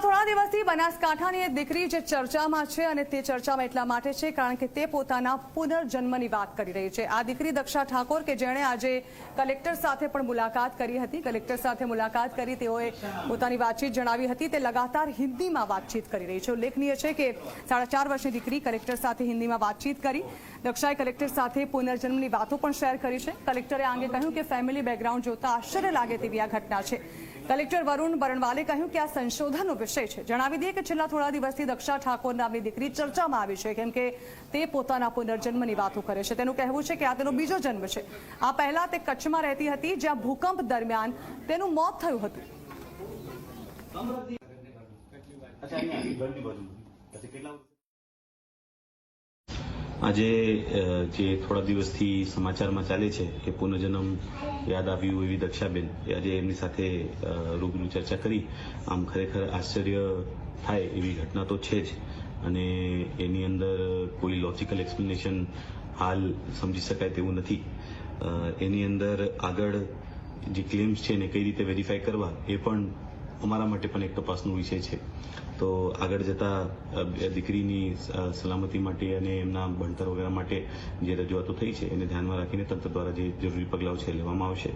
થોડા દિવસથી બનાસકાંઠાની એક દીકરી જે ચર્ચામાં છે અને તે ચર્ચામાં એટલા માટે છે કારણ કે તે પોતાના પુનર્જન્મની વાત કરી રહી છે. આ દીકરી દક્ષા ઠાકોર કે જેણે આજે કલેક્ટર સાથે પણ મુલાકાત કરી હતી. કલેક્ટર સાથે મુલાકાત કરી તેઓએ પોતાની વાતચીત જણાવી હતી. તે લગાતાર હિન્દીમાં વાતચીત કરી રહી છે. ઉલ્લેખનીય છે કે સાડા ચાર વર્ષની દીકરી કલેક્ટર સાથે હિન્દીમાં વાતચીત કરી. દક્ષાએ કલેક્ટર સાથે પુનર્જન્મની વાતો પણ શેર કરી છે. કલેક્ટરે આ અંગે કહ્યું કે ફેમિલી બેકગ્રાઉન્ડ જોતા આશ્ચર્ય લાગે તેવી આ ઘટના છે. કલેક્ટર વરુણ બરણવાલે કહ્યું કે આ સંશોધનનો વિષય છે. જણાવી દઈએ કે છેલ્લા થોડા દિવસથી દક્ષા ઠાકોર નામની દીકરી ચર્ચામાં આવી છે, કેમ કે તે પોતાના પુનર્જન્મની વાતો કરે છે. તેનું કહેવું છે કે આ તેનો બીજો જન્મ છે. આ પહેલા તે કચ્છમાં રહેતી હતી, જ્યાં ભૂકંપ દરમિયાન તેનું મોત થયું હતું. આજે જે થોડા દિવસથી સમાચારમાં ચાલે છે કે પુનર્જન્મ યાદ આવ્યું એવી દક્ષાબેન આજે એમની સાથે રૂબરૂ ચર્ચા કરી. આમ ખરેખર આશ્ચર્ય થાય એવી ઘટના તો છે જ. અને એની અંદર કોઈ લોજિકલ એક્સપ્લેનેશન હાલ સમજી શકાય તેવું નથી. એની અંદર આગળ જે ક્લેમ્સ છે એને કઈ રીતે વેરીફાઈ કરવા, એ પણ અમારા માટે પણ એક તપાસનો વિષય છે. તો આગળ જતા દીકરીની સલામતી માટે અને એમના ભણતર વગેરે માટે જે રજૂઆતો થઈ છે, એને ધ્યાનમાં રાખીને તંત્ર દ્વારા જે જરૂરી પગલાઓ છે લેવામાં આવશે.